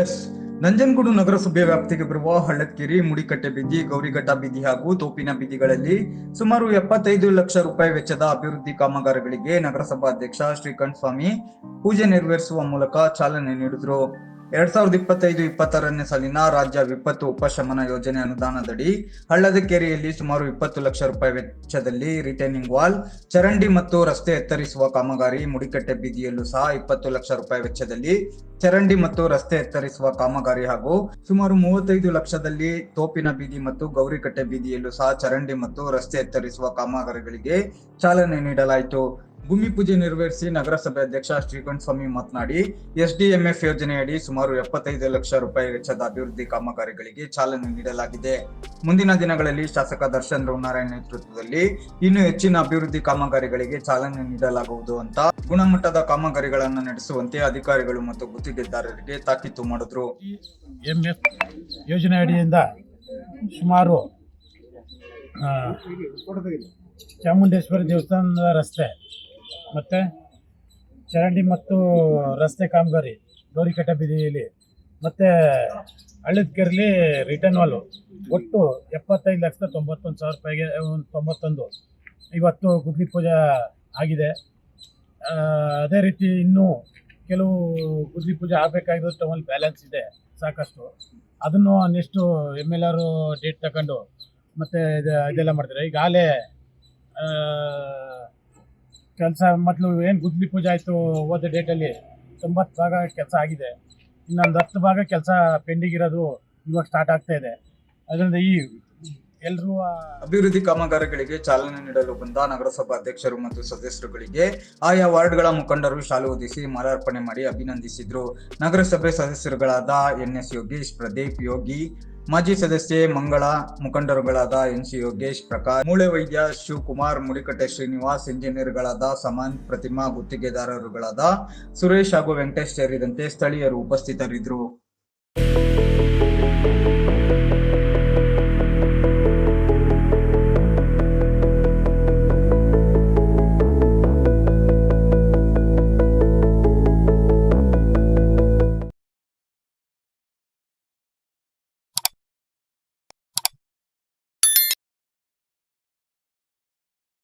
S. Nanjangud ನಗರಸಭೆ ವ್ಯಾಪ್ತಿಗೆ ಬರುವ ಹಳ್ಳಕ್ಕೇರಿ ಮುಡಿಕಟ್ಟೆ ಬೀದಿ, ಗೌರಿಘಟ್ಟ ಬೀದಿ ಹಾಗೂ ತೋಪಿನ ಬೀದಿಗಳಲ್ಲಿ ಸುಮಾರು ಎಪ್ಪತ್ತೈದು ಲಕ್ಷ ರೂಪಾಯಿ ವೆಚ್ಚದ ಅಭಿವೃದ್ಧಿ ಕಾಮಗಾರಿಗಳಿಗೆ ನಗರಸಭಾಧ್ಯಕ್ಷ ಶ್ರೀಕಂಠ ಸ್ವಾಮಿ ಪೂಜೆ ನೆರವೇರಿಸುವ ಮೂಲಕ ಚಾಲನೆ ನೀಡಿದರು. ಎರಡ್ ಸಾವಿರದ ಇಪ್ಪತ್ತೈದು, ಇಪ್ಪತ್ತಾರನೇ ಸಾಲಿನ ರಾಜ್ಯ ವಿಪತ್ತು ಉಪಶಮನ ಯೋಜನೆ ಅನುದಾನದಡಿ ಹಳ್ಳದ ಕೆರೆಯಲ್ಲಿ ಸುಮಾರು ಇಪ್ಪತ್ತು ಲಕ್ಷ ರೂಪಾಯಿ ವೆಚ್ಚದಲ್ಲಿ ರಿಟೈನಿಂಗ್ ವಾಲ್, ಚರಂಡಿ ಮತ್ತು ರಸ್ತೆ ಎತ್ತರಿಸುವ ಕಾಮಗಾರಿ ಮುಡಿಕಟ್ಟೆ ಬೀದಿಯಲ್ಲೂ ಸಹ ಇಪ್ಪತ್ತು ಲಕ್ಷ ರೂಪಾಯಿ ವೆಚ್ಚದಲ್ಲಿ ಚರಂಡಿ ಮತ್ತು ರಸ್ತೆ ಎತ್ತರಿಸುವ ಕಾಮಗಾರಿ ಹಾಗೂ ಸುಮಾರು ಮೂವತ್ತೈದು ಲಕ್ಷದಲ್ಲಿ ತೋಪಿನ ಬೀದಿ ಮತ್ತು ಗೌರಿಕಟ್ಟೆ ಬೀದಿಯಲ್ಲೂ ಸಹ ಚರಂಡಿ ಮತ್ತು ರಸ್ತೆ ಎತ್ತರಿಸುವ ಕಾಮಗಾರಿಗಳಿಗೆ ಚಾಲನೆ ನೀಡಲಾಯಿತು. ಭೂಮಿ ಪೂಜೆ ನೆರವೇರಿಸಿ ನಗರಸಭೆ ಅಧ್ಯಕ್ಷ ಶ್ರೀಕಂಠ ಸ್ವಾಮಿ ಮಾತನಾಡಿ, ಎಸ್ಡಿಎಂಎಫ್ ಯೋಜನೆಯಡಿ ಸುಮಾರು ಎಪ್ಪತ್ತೈದು ಲಕ್ಷ ರೂಪಾಯಿ ವೆಚ್ಚದ ಅಭಿವೃದ್ಧಿ ಕಾಮಗಾರಿಗಳಿಗೆ ಚಾಲನೆ ನೀಡಲಾಗಿದೆ. ಮುಂದಿನ ದಿನಗಳಲ್ಲಿ ಶಾಸಕ ದರ್ಶನ್ ರಘುನಾರಾಯಣ್ ನೇತೃತ್ವದಲ್ಲಿ ಇನ್ನು ಹೆಚ್ಚಿನ ಅಭಿವೃದ್ಧಿ ಕಾಮಗಾರಿಗಳಿಗೆ ಚಾಲನೆ ನೀಡಲಾಗುವುದು ಅಂತ ಗುಣಮಟ್ಟದ ಕಾಮಗಾರಿಗಳನ್ನು ನಡೆಸುವಂತೆ ಅಧಿಕಾರಿಗಳು ಮತ್ತು ಗುತ್ತಿಗೆದಾರರಿಗೆ ತಾಕೀತು ಮಾಡಿದ್ರು. ಯೋಜನೆಯಡಿಯಿಂದ ಸುಮಾರು ಚಾಮುಂಡೇಶ್ವರಿ ದೇವಸ್ಥಾನದ ರಸ್ತೆ ಮತ್ತು ಚರಂಡಿ ಮತ್ತು ರಸ್ತೆ ಕಾಮಗಾರಿ, ಗೌರಿಕಟ್ಟೆ ಬೀದಿಯಲ್ಲಿ, ಮತ್ತು ಹಳ್ಳದಕೆರೆಲಿ ರಿಟರ್ನ್ ವಾಲು ಒಟ್ಟು ಎಪ್ಪತ್ತೈದು ಲಕ್ಷದ ತೊಂಬತ್ತೊಂದು ಸಾವಿರ ರೂಪಾಯಿಗೆ ಒಂದು ತೊಂಬತ್ತೊಂದು, ಇವತ್ತು ಗುದ್ಲಿ ಪೂಜೆ ಆಗಿದೆ. ಅದೇ ರೀತಿ ಇನ್ನೂ ಕೆಲವು ಗುದ್ಲಿ ಪೂಜೆ ಆಗಬೇಕಾಗಿರೋ ತಮ್ಮಲ್ಲಿ ಬ್ಯಾಲೆನ್ಸ್ ಇದೆ ಸಾಕಷ್ಟು. ಅದನ್ನು next M L R date ತಗೊಂಡು ಮತ್ತು ಇದು, ಇದೆಲ್ಲ ಮಾಡ್ತಾರೆ. ಈಗಾಗಲೇ ಕೆಲಸ ಮೊದಲು ಏನು ಗುದ್ಲಿ ಪೂಜೆ ಆಯಿತು ಹೋದ ಡೇಟಲ್ಲಿ ತೊಂಬತ್ತು ಭಾಗ ಕೆಲಸ ಆಗಿದೆ. ಇನ್ನೊಂದು ಹತ್ತು ಭಾಗ ಕೆಲಸ ಪೆಂಡಿಂಗ್ ಇರೋದು ಇವಾಗ ಸ್ಟಾರ್ಟ್ ಆಗ್ತಾ ಇದೆ. ಅದರಿಂದ ಈ ಎಲ್ಲರೂ ಅಭಿವೃದ್ಧಿ ಕಾಮಗಾರಿಗಳಿಗೆ ಚಾಲನೆ ನೀಡಲು ಬಂದ ನಗರಸಭಾ ಅಧ್ಯಕ್ಷರು ಮತ್ತು ಸದಸ್ಯರುಗಳಿಗೆ ಆಯಾ ವಾರ್ಡ್ಗಳ ಮುಖಂಡರು ಶಾಲು ಹೊದಿಸಿ ಮಾಲಾರ್ಪಣೆ ಮಾಡಿ ಅಭಿನಂದಿಸಿದ್ರು. ನಗರಸಭೆ ಸದಸ್ಯರುಗಳಾದ ಎನ್ ಎಸ್ ಯೋಗೇಶ್, ಪ್ರದೀಪ್ ಯೋಗಿ ಮಾಜಿ ಸದಸ್ಯೆ ಮಂಗಳ ಮುಖಂಡರುಗಳಾದ ಎನ್ ಸಿ ಯೋಗೇಶ್ ಪ್ರಕಾಶ್, ಮೂಳೆ ವೈದ್ಯ ಶಿವಕುಮಾರ್ ಮುಡಿಕಟ್ಟೆ ಶ್ರೀನಿವಾಸ್, ಇಂಜಿನಿಯರ್ಗಳಾದ ಸಮಾನ್ ಪ್ರತಿಮಾ, ಗುತ್ತಿಗೆದಾರರುಗಳಾದ ಸುರೇಶ್ ಹಾಗೂ ವೆಂಕಟೇಶ್ ಸೇರಿದಂತೆ ಸ್ಥಳೀಯರು ಉಪಸ್ಥಿತರಿದ್ದರು.